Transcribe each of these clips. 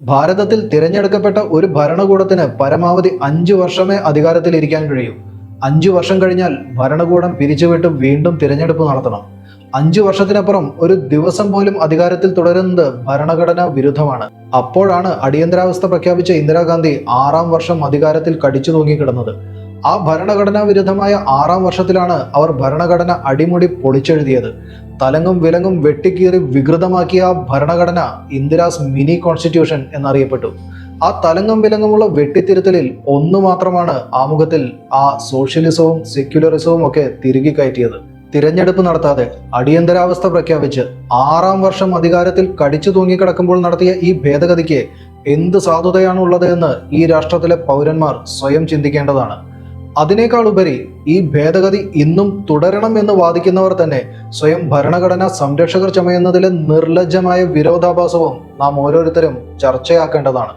ഭാരതത്തിൽ തിരഞ്ഞെടുക്കപ്പെട്ട ഒരു ഭരണകൂടത്തിന് പരമാവധി അഞ്ചു വർഷമേ അധികാരത്തിൽ ഇരിക്കാൻ കഴിയൂ. അഞ്ചു വർഷം കഴിഞ്ഞാൽ ഭരണകൂടം പിരിച്ചുവിട്ട് വീണ്ടും തിരഞ്ഞെടുപ്പ് നടത്തണം. അഞ്ചു വർഷത്തിനപ്പുറം ഒരു ദിവസം പോലും അധികാരത്തിൽ തുടരുന്നത് ഭരണഘടന വിരുദ്ധമാണ്. അപ്പോഴാണ് അടിയന്തരാവസ്ഥ പ്രഖ്യാപിച്ച ഇന്ദിരാഗാന്ധി ആറാം വർഷം അധികാരത്തിൽ കടിച്ചു തൂങ്ങിക്കിടന്നത് ആ ഭരണഘടനാ വിരുദ്ധമായ ആറാം വർഷത്തിലാണ് അവർ ഭരണഘടന അടിമുടി പൊളിച്ചെഴുതിയത്. തലങ്ങും വിലങ്ങും വെട്ടിക്കീറി വികൃതമാക്കിയ ആ ഭരണഘടന ഇന്ദിരാസ് മിനി കോൺസ്റ്റിറ്റ്യൂഷൻ എന്നറിയപ്പെട്ടു. ആ തലങ്ങും വിലങ്ങുമുള്ള വെട്ടിത്തിരുത്തലിൽ ഒന്നു മാത്രമാണ് ആമുഖത്തിൽ ആ സോഷ്യലിസവും സെക്യുലറിസവും ഒക്കെ തിരികെ കയറ്റിയത്. തിരഞ്ഞെടുപ്പ് നടത്താതെ അടിയന്തരാവസ്ഥ പ്രഖ്യാപിച്ച് ആറാം വർഷം അധികാരത്തിൽ കടിച്ചു തൂങ്ങിക്കിടക്കുമ്പോൾ നടത്തിയ ഈ ഭേദഗതിക്ക് എന്ത് സാധുതയാണ് ഉള്ളത് എന്ന് ഈ രാഷ്ട്രത്തിലെ പൗരന്മാർ സ്വയം ചിന്തിക്കേണ്ടതാണ്. അതിനേക്കാൾ ഉപരി ഈ ഭേദഗതി ഇന്നും തുടരണം എന്ന് വാദിക്കുന്നവർ തന്നെ സ്വയം ഭരണഘടനാ സംരക്ഷകർ ചമയുന്നതിലെ നിർലജ്ജമായ വിരോധാഭാസവും നാം ഓരോരുത്തരും ചർച്ചയാക്കേണ്ടതാണ്.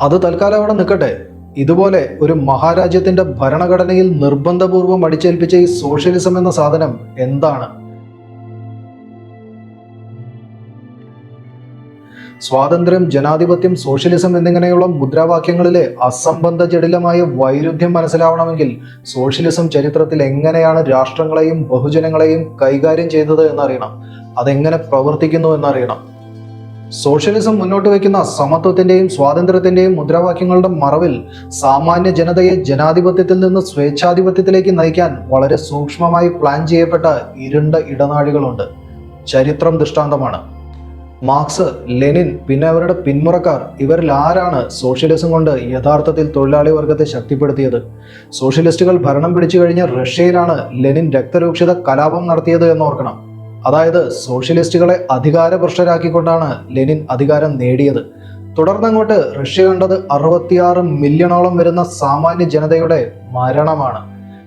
അത് തൽക്കാലം അവിടെ നിൽക്കട്ടെ. ഇതുപോലെ ഒരു മഹാരാജ്യത്തിന്റെ ഭരണഘടനയിൽ നിർബന്ധപൂർവം അടിച്ചേൽപ്പിച്ച ഈ സോഷ്യലിസം എന്ന സാധനം എന്താണ്? സ്വാതന്ത്ര്യം ജനാധിപത്യം സോഷ്യലിസം എന്നിങ്ങനെയുള്ള മുദ്രാവാക്യങ്ങളിലെ അസംബന്ധ ജടിലമായ വൈരുദ്ധ്യം മനസ്സിലാവണമെങ്കിൽ സോഷ്യലിസം ചരിത്രത്തിൽ എങ്ങനെയാണ് രാഷ്ട്രങ്ങളെയും ബഹുജനങ്ങളെയും കൈകാര്യം ചെയ്തത് എന്നറിയണം. അതെങ്ങനെ പ്രവർത്തിക്കുന്നു എന്നറിയണം. സോഷ്യലിസം മുന്നോട്ട് വയ്ക്കുന്ന സമത്വത്തിന്റെയും സ്വാതന്ത്ര്യത്തിന്റെയും മുദ്രാവാക്യങ്ങളുടെ മറവിൽ സാമാന്യ ജനതയെ ജനാധിപത്യത്തിൽ നിന്ന് സ്വേച്ഛാധിപത്യത്തിലേക്ക് നയിക്കാൻ വളരെ സൂക്ഷ്മമായി പ്ലാൻ ചെയ്യപ്പെട്ട ഇരുണ്ട ഇടനാഴികളുണ്ട്. ചരിത്രം ദൃഷ്ടാന്തമാണ്. മാർക്സ് ലെനിൻ പിന്നെ അവരുടെ പിന്മുറക്കാർ ഇവരിൽ ആരാണ് സോഷ്യലിസം കൊണ്ട് യഥാർത്ഥത്തിൽ തൊഴിലാളി വർഗത്തെ ശക്തിപ്പെടുത്തിയത്? സോഷ്യലിസ്റ്റുകൾ ഭരണം പിടിച്ചു കഴിഞ്ഞ റഷ്യയിലാണ് ലെനിൻ രക്തരൂക്ഷിത കലാപം നടത്തിയത് എന്നോർക്കണം അതായത് സോഷ്യലിസ്റ്റുകളെ അധികാരഭ്രഷ്ടരാക്കിക്കൊണ്ടാണ് ലെനിൻ അധികാരം നേടിയത്. തുടർന്നങ്ങോട്ട് റഷ്യ കണ്ടത് അറുപത്തിയാറ് മില്യണോളം വരുന്ന സാമാന്യ ജനതയുടെ മരണമാണ്.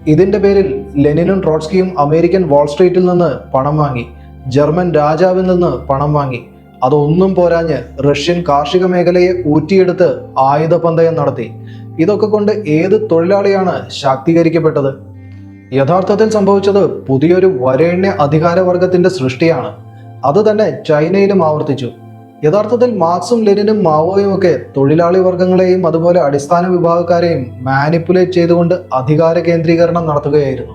ഇതിന്റെ പേരിൽ ലെനിനും ട്രോട്സ്കിയും അമേരിക്കൻ വാൾസ്ട്രീറ്റിൽ നിന്ന് പണം വാങ്ങി. ജർമ്മൻ രാജാവിൽ നിന്ന് പണം വാങ്ങി. അതൊന്നും പോരാഞ്ഞ് റഷ്യൻ കാർഷിക മേഖലയെ ഊറ്റിയെടുത്ത് ആയുധ പന്തയം നടത്തി. ഇതൊക്കെ കൊണ്ട് ഏത് തൊഴിലാളിയാണ് ശാക്തീകരിക്കപ്പെട്ടത്? യഥാർത്ഥത്തിൽ സംഭവിച്ചത് പുതിയൊരു വരേണ്യ അധികാരവർഗത്തിന്റെ സൃഷ്ടിയാണ്. അത് തന്നെ ചൈനയിലും ആവർത്തിച്ചു. യഥാർത്ഥത്തിൽ മാർക്സും ലെനിനും മാവോയും ഒക്കെ തൊഴിലാളി വർഗങ്ങളെയും അതുപോലെ അടിസ്ഥാന വിഭാഗക്കാരെയും മാനിപ്പുലേറ്റ് ചെയ്തുകൊണ്ട് അധികാര കേന്ദ്രീകരണം നടത്തുകയായിരുന്നു.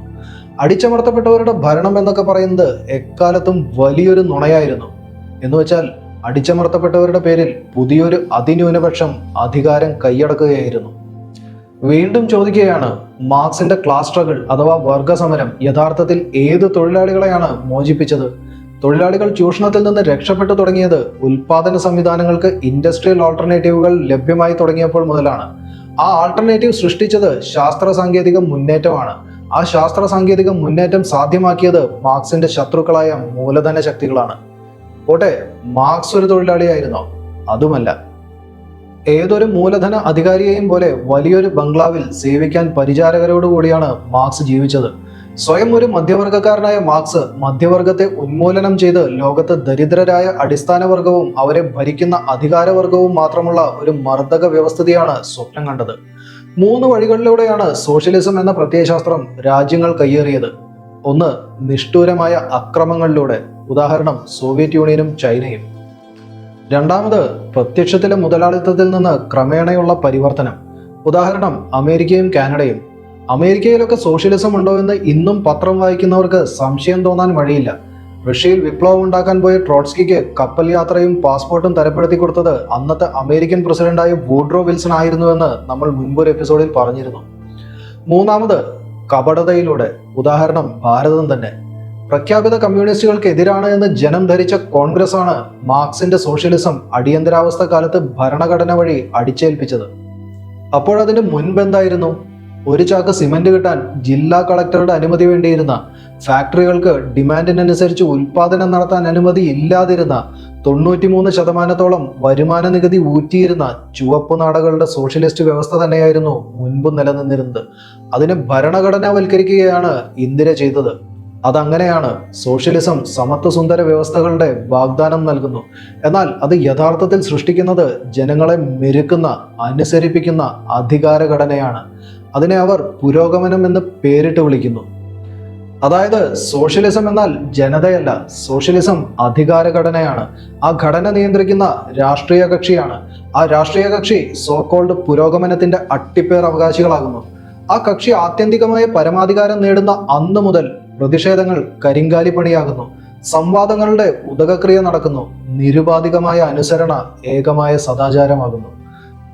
അടിച്ചമർത്തപ്പെട്ടവരുടെ ഭരണം എന്നൊക്കെ പറയുന്നത് എക്കാലത്തും വലിയൊരു നുണയായിരുന്നു. എന്ന് വെച്ചാൽ അടിച്ചമർത്തപ്പെട്ടവരുടെ പേരിൽ പുതിയൊരു അതിന്യൂനപക്ഷം അധികാരം കൈയടക്കുകയായിരുന്നു. വീണ്ടും ചോദിക്കുകയാണ് മാർക്സിന്റെ ക്ലാസ് സ്ട്രഗിൾ അഥവാ വർഗസമരം യഥാർത്ഥത്തിൽ ഏത് തൊഴിലാളികളെയാണ് മോചിപ്പിച്ചത്? തൊഴിലാളികൾ ചൂഷണത്തിൽ നിന്ന് രക്ഷപ്പെട്ടു തുടങ്ങിയത് ഉൽപാദന സംവിധാനങ്ങൾക്ക് ഇൻഡസ്ട്രിയൽ ഓൾട്ടർനേറ്റീവുകൾ ലഭ്യമായി തുടങ്ങിയപ്പോൾ മുതലാണ്. ആ ആൾട്ടർനേറ്റീവ് സൃഷ്ടിച്ചത് ശാസ്ത്ര സാങ്കേതിക മുന്നേറ്റമാണ്. ആ ശാസ്ത്ര സാങ്കേതിക മുന്നേറ്റം സാധ്യമാക്കിയത് മാർക്സിന്റെ ശത്രുക്കളായ മൂലധന ശക്തികളാണ് പോട്ടെ മാർക്സ് ഒരു തൊഴിലാളിയായിരുന്നോ? അതുമല്ല. ഏതൊരു മൂലധന അധികാരിയെയും പോലെ വലിയൊരു ബംഗ്ലാവിൽ സേവിക്കാൻ പരിചാരകരോടുകൂടിയാണ് മാർക്സ് ജീവിച്ചത്. സ്വയം ഒരു മധ്യവർഗക്കാരനായ മാർക്സ് മധ്യവർഗത്തെ ഉന്മൂലനം ചെയ്ത് ലോകത്ത് ദരിദ്രരായ അടിസ്ഥാന വർഗവും അവരെ ഭരിക്കുന്ന അധികാരവർഗവും മാത്രമുള്ള ഒരു മർദ്ദക വ്യവസ്ഥിതിയാണ് സ്വപ്നം കണ്ടത്. മൂന്ന് വഴികളിലൂടെയാണ് സോഷ്യലിസം എന്ന പ്രത്യയശാസ്ത്രം രാജ്യങ്ങൾ കയ്യേറിയത്. ഒന്ന് നിഷ്ഠൂരമായ അക്രമങ്ങളിലൂടെ. ഉദാഹരണം സോവിയറ്റ് യൂണിയനും ചൈനയും. രണ്ടാമത് പ്രത്യക്ഷത്തിലെ മുതലാളിത്തത്തിൽ നിന്ന് ക്രമേണയുള്ള പരിവർത്തനം. ഉദാഹരണം അമേരിക്കയും കാനഡയും. അമേരിക്കയിലൊക്കെ സോഷ്യലിസം ഉണ്ടോ എന്ന് ഇന്നും പത്രം വായിക്കുന്നവർക്ക് സംശയം തോന്നാൻ വഴിയില്ല. റഷ്യയിൽ വിപ്ലവം ഉണ്ടാക്കാൻ പോയ ട്രോട്സ്കിക്ക് കപ്പൽ യാത്രയും പാസ്പോർട്ടും തരപ്പെടുത്തി കൊടുത്തത് അന്നത്തെ അമേരിക്കൻ പ്രസിഡന്റായ വൂഡ്രോ വിൽസൺ ആയിരുന്നുവെന്ന് നമ്മൾ മുൻപൊരു എപ്പിസോഡിൽ പറഞ്ഞിരുന്നു. മൂന്നാമത് കപടതയിലൂടെ. ഉദാഹരണം ഭാരതം തന്നെ. പ്രഖ്യാപിത കമ്മ്യൂണിസ്റ്റുകൾക്ക് എതിരാണ് എന്ന് ജനം ധരിച്ച കോൺഗ്രസ് ആണ് മാർക്സിന്റെ സോഷ്യലിസം അടിയന്തരാവസ്ഥ കാലത്ത് ഭരണഘടന വഴി അടിച്ചേൽപ്പിച്ചത്. അപ്പോഴതിന്റെ മുൻപെന്തായിരുന്നു? ഒരു ചാക്ക് സിമന്റ് കിട്ടാൻ ജില്ലാ കളക്ടറുടെ അനുമതി വേണ്ടിയിരുന്ന ഫാക്ടറികൾക്ക് ഡിമാൻഡിനനുസരിച്ച് ഉൽപാദനം നടത്താൻ അനുമതി ഇല്ലാതിരുന്ന തൊണ്ണൂറ്റിമൂന്ന് ശതമാനത്തോളം വരുമാന നികുതി ഊറ്റിയിരുന്ന ചുവപ്പ് നാടകളുടെ സോഷ്യലിസ്റ്റ് വ്യവസ്ഥ തന്നെയായിരുന്നു മുൻപ് നിലനിന്നിരുന്നത്. അതിനെ ഭരണഘടനാവൽക്കരിക്കുകയാണ് ഇന്ദിര ചെയ്തത്. അതങ്ങനെയാണ് സോഷ്യലിസം സമത്വസുന്ദര വ്യവസ്ഥകളുടെ വാഗ്ദാനം നൽകുന്നു. എന്നാൽ അത് യഥാർത്ഥത്തിൽ സൃഷ്ടിക്കുന്നത് ജനങ്ങളെ മെരുക്കുന്ന അനുസരിപ്പിക്കുന്ന അധികാര ഘടനയാണ് അതിനെ അവർ പുരോഗമനം എന്ന് പേരിട്ട് വിളിക്കുന്നു. അതായത് സോഷ്യലിസം എന്നാൽ ജനതയല്ല സോഷ്യലിസം അധികാര ഘടനയാണ് ആ ഘടന നിയന്ത്രിക്കുന്ന രാഷ്ട്രീയ കക്ഷിയാണ്. ആ രാഷ്ട്രീയ കക്ഷി സോക്കോൾഡ് പുരോഗമനത്തിന്റെ അട്ടിപ്പേർ അവകാശികളാകുന്നു. ആ കക്ഷി ആത്യന്തികമായ പരമാധികാരം നേടുന്ന അന്ന് മുതൽ പ്രതിഷേധങ്ങൾ കരിങ്കാലിപ്പണിയാകുന്നു. സംവാദങ്ങളുടെ ഉദകക്രിയ നടക്കുന്നു. നിരുപാധികമായ അനുസരണ ഏകമായ സദാചാരമാകുന്നു.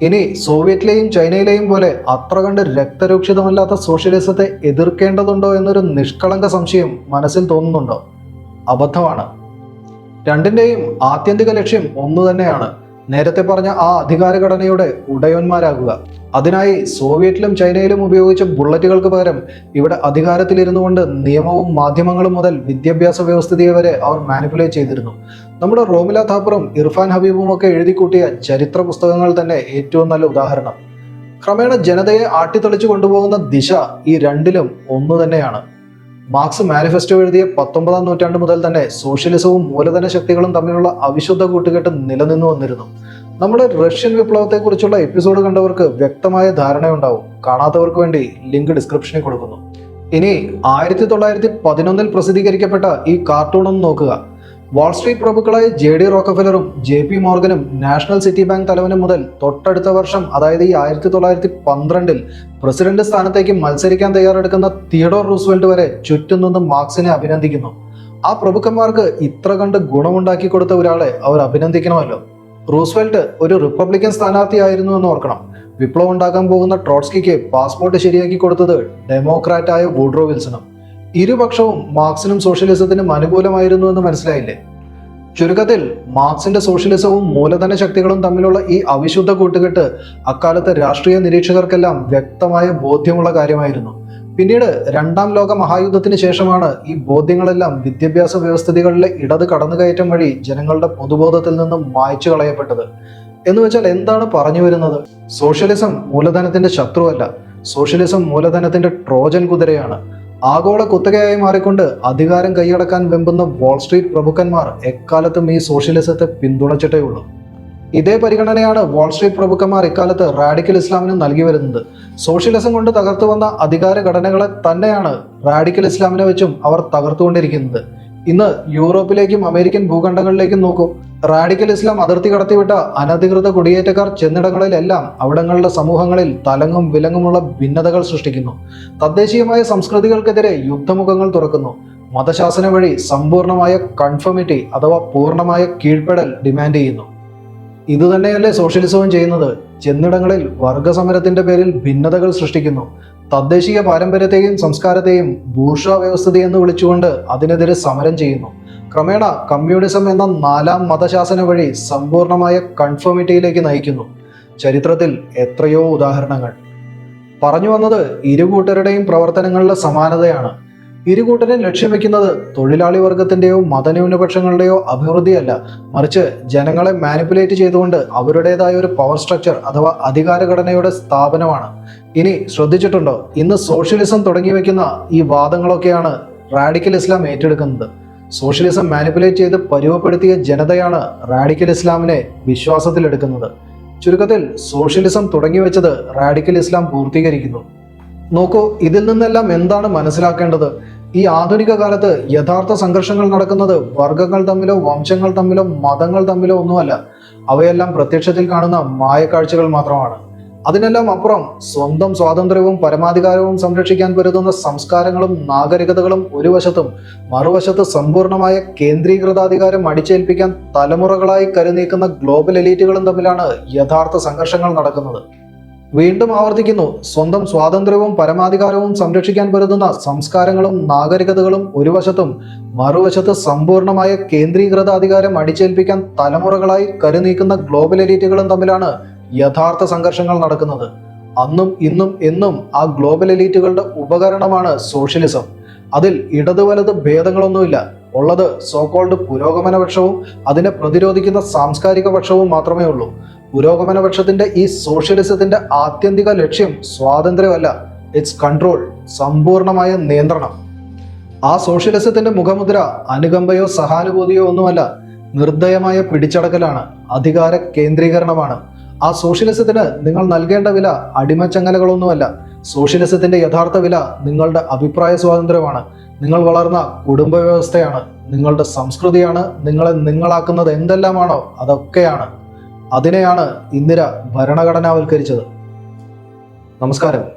ഇനി സോവിയറ്റിലെയും ചൈനയിലെയും പോലെ അത്ര കണ്ട് രക്തരൂക്ഷിതമല്ലാത്ത സോഷ്യലിസത്തെ എതിർക്കേണ്ടതുണ്ടോ എന്നൊരു നിഷ്കളങ്ക സംശയം മനസ്സിൽ തോന്നുന്നുണ്ടോ? അബദ്ധമാണ്. രണ്ടിന്റെയും ആത്യന്തിക ലക്ഷ്യം ഒന്നു തന്നെയാണ്. നേരത്തെ പറഞ്ഞ ആ അധികാരഘടനയുടെ ഉടയന്മാരാകുക അതിനായി സോവിയറ്റിലും ചൈനയിലും ഉപയോഗിച്ച ബുള്ളറ്റുകൾക്ക് പകരം ഇവിടെ അധികാരത്തിലിരുന്നു കൊണ്ട് നിയമവും മാധ്യമങ്ങളും മുതൽ വിദ്യാഭ്യാസ വ്യവസ്ഥിതിയെ വരെ അവർ മാനിപ്പുലേറ്റ് ചെയ്തിരുന്നു. നമ്മുടെ റോമില താപ്പറും ഇർഫാൻ ഹബീബും ഒക്കെ എഴുതിക്കൂട്ടിയ ചരിത്ര പുസ്തകങ്ങൾ തന്നെ ഏറ്റവും നല്ല ഉദാഹരണം. ക്രമേണ ജനതയെ ആട്ടിത്തെളിച്ചു കൊണ്ടുപോകുന്ന ദിശ ഈ രണ്ടിലും ഒന്നു തന്നെയാണ്. മാർക്സ് മാനിഫെസ്റ്റോ എഴുതിയ പത്തൊമ്പതാം നൂറ്റാണ്ട് മുതൽ തന്നെ സോഷ്യലിസവും മൂലധന ശക്തികളും തമ്മിലുള്ള അവിശുദ്ധ കൂട്ടുകെട്ട് നിലനിന്നു വന്നിരുന്നു. നമ്മുടെ റഷ്യൻ വിപ്ലവത്തെക്കുറിച്ചുള്ള എപ്പിസോഡ് കണ്ടവർക്ക് വ്യക്തമായ ധാരണയുണ്ടാവും. കാണാത്തവർക്ക് വേണ്ടി ലിങ്ക് ഡിസ്ക്രിപ്ഷനിൽ കൊടുക്കുന്നു. ഇനി ആയിരത്തി തൊള്ളായിരത്തി പതിനൊന്നിൽ പ്രസിദ്ധീകരിക്കപ്പെട്ട ഈ കാർട്ടൂൺ ഒന്ന് നോക്കുക. വാൾസ്ട്രീറ്റ് പ്രഭുക്കളായ ജെ ഡി റോക്കഫെലറും ജെ പി മോർഗനും നാഷണൽ സിറ്റി ബാങ്ക് തലവനും മുതൽ തൊട്ടടുത്ത വർഷം അതായത് ഈ ആയിരത്തി തൊള്ളായിരത്തി പന്ത്രണ്ടിൽ പ്രസിഡന്റ് സ്ഥാനത്തേക്ക് മത്സരിക്കാൻ തയ്യാറെടുക്കുന്ന തിയഡോർ റൂസ്വെൽറ്റ് വരെ ചുറ്റും നിന്നും മാർക്സിനെ അഭിനന്ദിക്കുന്നു. ആ പ്രഭുക്കന്മാർക്ക് ഇത്ര കണ്ട് ഗുണമുണ്ടാക്കി കൊടുത്ത ഒരാളെ അവർ അഭിനന്ദിക്കണമല്ലോ. റൂസ്വെൽറ്റ് ഒരു റിപ്പബ്ലിക്കൻ സ്ഥാനാർത്ഥിയായിരുന്നു എന്ന് ഓർക്കണം. വിപ്ലവം ഉണ്ടാക്കാൻ പോകുന്ന ട്രോട്സ്കിക്ക് പാസ്പോർട്ട് ശരിയാക്കി കൊടുത്തത് ഡെമോക്രാറ്റായ വൂഡ്രോ വിൽസണും. ഇരുപക്ഷവും മാർക്സിനും സോഷ്യലിസത്തിനും അനുകൂലമായിരുന്നു എന്ന് മനസ്സിലായില്ലേ? ചുരുക്കത്തിൽ മാർക്സിന്റെ സോഷ്യലിസവും മൂലധന ശക്തികളും തമ്മിലുള്ള ഈ അവിശുദ്ധ കൂട്ടുകെട്ട് അക്കാലത്തെ രാഷ്ട്രീയ നിരീക്ഷകർക്കെല്ലാം വ്യക്തമായ ബോധ്യമുള്ള കാര്യമായിരുന്നു. പിന്നീട് രണ്ടാം ലോക മഹായുദ്ധത്തിന് ശേഷമാണ് ഈ ബോധ്യങ്ങളെല്ലാം വിദ്യാഭ്യാസ വ്യവസ്ഥിതികളിലെ ഇടത് കടന്നുകയറ്റം വഴി ജനങ്ങളുടെ പൊതുബോധത്തിൽ നിന്നും മായ്ച്ചു കളയപ്പെട്ടത്. എന്ന് വെച്ചാൽ എന്താണ് പറഞ്ഞു വരുന്നത്? സോഷ്യലിസം മൂലധനത്തിന്റെ ശത്രുവല്ല. സോഷ്യലിസം മൂലധനത്തിന്റെ ട്രോജൻ കുതിരയാണ്. ആഗോള കുത്തകയായി മാറിക്കൊണ്ട് അധികാരം കൈയടക്കാൻ വെമ്പുന്ന വാൾസ്ട്രീറ്റ് പ്രമുഖന്മാർ എക്കാലത്തും ഈ സോഷ്യലിസത്തെ പിന്തുണച്ചിട്ടേ ഉള്ളൂ. ഇതേ പരിഗണനയാണ് വാൾസ്ട്രീറ്റ് പ്രഭുക്കന്മാർ ഇക്കാലത്ത് റാഡിക്കൽ ഇസ്ലാമിന് നൽകി വരുന്നത്. സോഷ്യലിസം കൊണ്ട് തകർത്തു വന്ന അധികാര ഘടനകളെ തന്നെയാണ് റാഡിക്കൽ ഇസ്ലാമിനെ വെച്ചും അവർ തകർത്തുകൊണ്ടിരിക്കുന്നത്. ഇന്ന് യൂറോപ്പിലേക്കും അമേരിക്കൻ ഭൂഖണ്ഡങ്ങളിലേക്കും നോക്കൂ. റാഡിക്കൽ ഇസ്ലാം അതിർത്തി കടത്തിവിട്ട അനധികൃത കുടിയേറ്റക്കാർ ചെന്നിടങ്ങളിലെല്ലാം അവിടങ്ങളുടെ സമൂഹങ്ങളിൽ തലങ്ങും വിലങ്ങുമുള്ള ഭിന്നതകൾ സൃഷ്ടിക്കുന്നു. തദ്ദേശീയമായ സംസ്കൃതികൾക്കെതിരെ യുദ്ധമുഖങ്ങൾ തുറക്കുന്നു. മതശാസന വഴി സമ്പൂർണമായ കൺഫർമിറ്റി അഥവാ പൂർണമായ കീഴ്പ്പെടൽ ഡിമാൻഡ് ചെയ്യുന്നു. ഇതുതന്നെയല്ലേ സോഷ്യലിസവും ചെയ്യുന്നത്? ചെന്നിടങ്ങളിൽ വർഗസമരത്തിന്റെ പേരിൽ ഭിന്നതകൾ സൃഷ്ടിക്കുന്നു. തദ്ദേശീയ പാരമ്പര്യത്തെയും സംസ്കാരത്തെയും വ്യവസ്ഥിതി എന്ന് വിളിച്ചുകൊണ്ട് അതിനെതിരെ സമരം ചെയ്യുന്നു. ക്രമേണ കമ്മ്യൂണിസം എന്ന നാലാം മതശാസന വഴി സമ്പൂർണമായ കൺഫോമിറ്റിയിലേക്ക് നയിക്കുന്നു. ചരിത്രത്തിൽ എത്രയോ ഉദാഹരണങ്ങൾ. പറഞ്ഞു വന്നത് ഇരുകൂട്ടരുടെയും പ്രവർത്തനങ്ങളിലെ സമാനതയാണ്. ഇരുകൂട്ടരും ലക്ഷ്യം വെക്കുന്നത് തൊഴിലാളി വർഗത്തിന്റെയോ മതന്യൂനപക്ഷങ്ങളുടെയോ അഭിവൃദ്ധിയല്ല. മറിച്ച് ജനങ്ങളെ മാനിപ്പുലേറ്റ് ചെയ്തുകൊണ്ട് അവരുടേതായ ഒരു പവർ സ്ട്രക്ചർ അഥവാ അധികാരഘടനയുടെ സ്ഥാപനമാണ്. ഇനി ശ്രദ്ധിച്ചിട്ടുണ്ടോ? ഇന്ന് സോഷ്യലിസം തുടങ്ങി വെക്കുന്ന ഈ വാദങ്ങളൊക്കെയാണ് റാഡിക്കൽ ഇസ്ലാം ഏറ്റെടുക്കുന്നത്. സോഷ്യലിസം മാനിപ്പുലേറ്റ് ചെയ്ത് പരുവപ്പെടുത്തിയ ജനതയാണ് റാഡിക്കൽ ഇസ്ലാമിനെ വിശ്വാസത്തിലെടുക്കുന്നത്. ചുരുക്കത്തിൽ സോഷ്യലിസം തുടങ്ങി വെച്ചത് റാഡിക്കൽ ഇസ്ലാം പൂർത്തീകരിക്കുന്നു. നോക്കൂ ഇതിൽ നിന്നെല്ലാം എന്താണ് മനസ്സിലാക്കേണ്ടത്? ഈ ആധുനിക കാലത്ത് യഥാർത്ഥ സംഘർഷങ്ങൾ നടക്കുന്നത് വർഗങ്ങൾ തമ്മിലോ വംശങ്ങൾ തമ്മിലോ മതങ്ങൾ തമ്മിലോ ഒന്നുമല്ല. അവയെല്ലാം പ്രത്യക്ഷത്തിൽ കാണുന്ന മായക്കാഴ്ചകൾ മാത്രമാണ്. അതിനെല്ലാം അപ്പുറം സ്വന്തം സ്വാതന്ത്ര്യവും പരമാധികാരവും സംരക്ഷിക്കാൻ പൊരുതുന്ന സംസ്കാരങ്ങളും നാഗരികതകളും ഒരു വശത്തും മറുവശത്ത് സമ്പൂർണമായ കേന്ദ്രീകൃതാധികാരം അടിച്ചേൽപ്പിക്കാൻ തലമുറകളായി കരുനീക്കുന്ന ഗ്ലോബൽ എലീറ്റുകളും തമ്മിലാണ് യഥാർത്ഥ സംഘർഷങ്ങൾ നടക്കുന്നത്. വീണ്ടും ആവർത്തിക്കുന്നു. സ്വന്തം സ്വാതന്ത്ര്യവും പരമാധികാരവും സംരക്ഷിക്കാൻ പരുതുന്ന സംസ്കാരങ്ങളും നാഗരികതകളും ഒരു വശത്തും മറുവശത്ത് സമ്പൂർണമായ കേന്ദ്രീകൃത അധികാരം അടിച്ചേൽപ്പിക്കാൻ തലമുറകളായി കരുനീക്കുന്ന ഗ്ലോബൽ എലീറ്റുകളും തമ്മിലാണ് യഥാർത്ഥ സംഘർഷങ്ങൾ നടക്കുന്നത്. അന്നും ഇന്നും എന്നും ആ ഗ്ലോബൽ എലീറ്റുകളുടെ ഉപകരണമാണ് സോഷ്യലിസം. അതിൽ ഇടതു വലത് ഭേദങ്ങളൊന്നുമില്ല. ഉള്ളത് സോക്കോൾഡ് പുരോഗമന പക്ഷവും അതിനെ പ്രതിരോധിക്കുന്ന സാംസ്കാരിക പക്ഷവും മാത്രമേ ഉള്ളൂ പുരോഗമന പക്ഷത്തിന്റെ ഈ സോഷ്യലിസത്തിന്റെ ആത്യന്തിക ലക്ഷ്യം സ്വാതന്ത്ര്യമല്ല. ഇറ്റ്സ് കൺട്രോൾ സമ്പൂർണമായ നിയന്ത്രണം. ആ സോഷ്യലിസത്തിന്റെ മുഖമുദ്ര അനുകമ്പയോ സഹാനുഭൂതിയോ ഒന്നുമല്ല നിർദ്ദയമായ പിടിച്ചടക്കലാണ് അധികാര കേന്ദ്രീകരണമാണ്. ആ സോഷ്യലിസത്തിന് നിങ്ങൾ നൽകേണ്ട വില അടിമച്ചങ്ങലകളൊന്നുമല്ല. സോഷ്യലിസത്തിന്റെ യഥാർത്ഥ വില നിങ്ങളുടെ അഭിപ്രായ സ്വാതന്ത്ര്യമാണ്. നിങ്ങൾ വളർന്ന കുടുംബ വ്യവസ്ഥയാണ് നിങ്ങളുടെ സംസ്കൃതിയാണ് നിങ്ങളെ നിങ്ങളാക്കുന്നത് എന്തെല്ലാമാണോ അതൊക്കെയാണ്. അതിനെയാണ് ഇന്ദിര ഭരണഘടനാവൽക്കരിച്ചത്. നമസ്കാരം.